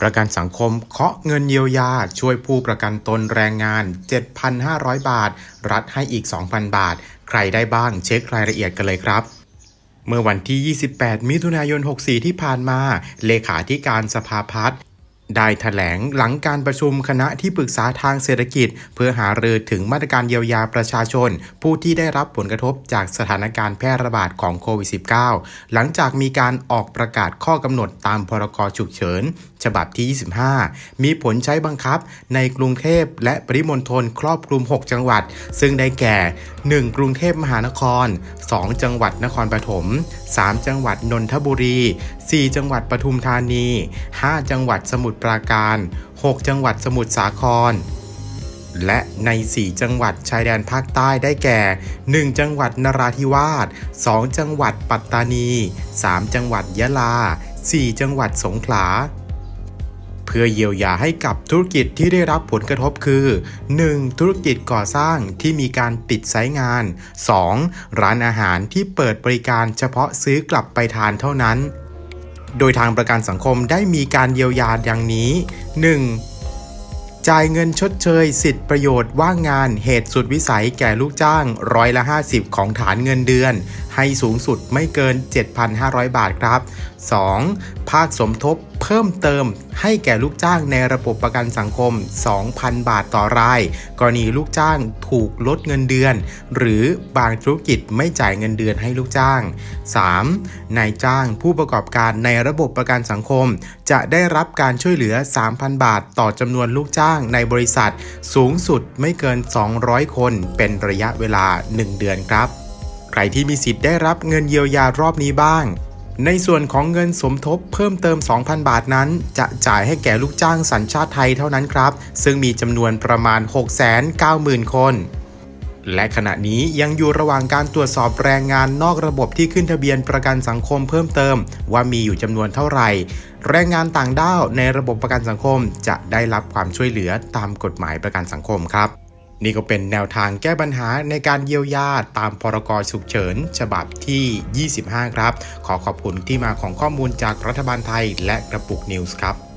ประกันสังคมเคาะเงินเยียวยา ช่วยผู้ประกันตนแรงงาน 7,500 บาท รัฐให้อีก 2,000 บาท ใครได้บ้างเช็ครายละเอียดกันเลยครับเมื่อวันที่ 28 มิถุนายน 64 ที่ผ่านมา เลขาธิการสภาพัฒน์ ได้ถแถลงหลังการประชุมคณะที่ปรึกษาทางเศรษฐกิจ เพื่อหารือถึงมาตรการเยียวยาประชาชน ผู้ที่ได้รับผลกระทบจากสถานการณ์แพร่ระบาดของโควิด -19 หลังจากมีการออกประกาศข้อกำหนดตามพรกฉุกเฉิน ฉบับที่ 25 มีผลใช้บังคับในกรุงเทพและปริมณฑลครอบคลุม 6 จังหวัด ซึ่งได้แก่ 1. กรุงเทพมหานคร 2 จังหวัดนครปฐม 3 จังหวัดนนทบุรี 4 จังหวัดปทุมธานี 5 จังหวัดสมุทรปราการ 6 จังหวัดสมุทรสาคร และใน 4 จังหวัดชายแดนภาคใต้ได้แก่ 1 จังหวัดนราธิวาส 2 จังหวัดปัตตานี 3 จังหวัดยะลา 4 จังหวัดสงขลา พื่อเยียวยาให้กับธุรกิจที่ได้รับผลกระทบคือ 1. ธุรกิจก่อสร้างที่มีการปิดไซต์งาน 2. ร้านอาหารที่เปิดบริการเฉพาะซื้อกลับไปทานเท่านั้น โดยทางประกันสังคมได้มีการเยียวยาดังนี้ 1. จ่ายเงินชดเชย สิทธิประโยชน์ว่างงานเหตุสุดวิสัยแก่ลูกจ้างร้อยละ 50 ของฐานเงินเดือน ให้สูงสุดไม่เกิน 7,500 บาทครับ 2. ภาคสมทบ เพิ่มเติมให้แก่ลูกจ้างในระบบประกันสังคม 2,000 บาทต่อราย กรณีลูกจ้างถูกลดเงินเดือน หรือบางธุรกิจไม่จ่ายเงินเดือนให้ลูกจ้าง 3. นายจ้างผู้ประกอบการในระบบประกันสังคม จะได้รับการช่วยเหลือ 3,000 บาทต่อจำนวนลูกจ้างในบริษัท สูงสุดไม่เกิน 200 คน เป็นระยะเวลา 1 เดือนครับ ใครที่มีสิทธิ์ได้รับเงินเยียวยารอบนี้บ้าง ในส่วนของเงินสมทบเพิ่มเติม 2,000 บาทนั้น จะจ่ายให้แก่ลูกจ้างสัญชาติไทยเท่านั้นครับ ซึ่งมีจำนวนประมาณ 690,000 คน และขณะนี้ยังอยู่ระหว่างการตรวจสอบแรงงานนอกระบบที่ขึ้นทะเบียนประกันสังคมเพิ่มเติม ว่ามีอยู่จำนวนเท่าไหร่ แรงงานต่างด้าวในระบบประกันสังคมจะได้รับความช่วยเหลือตามกฎหมายประกันสังคมครับ นี่ก็เป็นแนวทางแก้ปัญหาในการเยียวยาตามพรกฉุกเฉิน ฉบับที่ 25 ครับ ขอขอบคุณที่มาของข้อมูลจากรัฐบาลไทยและกระปุกนิวส์ครับ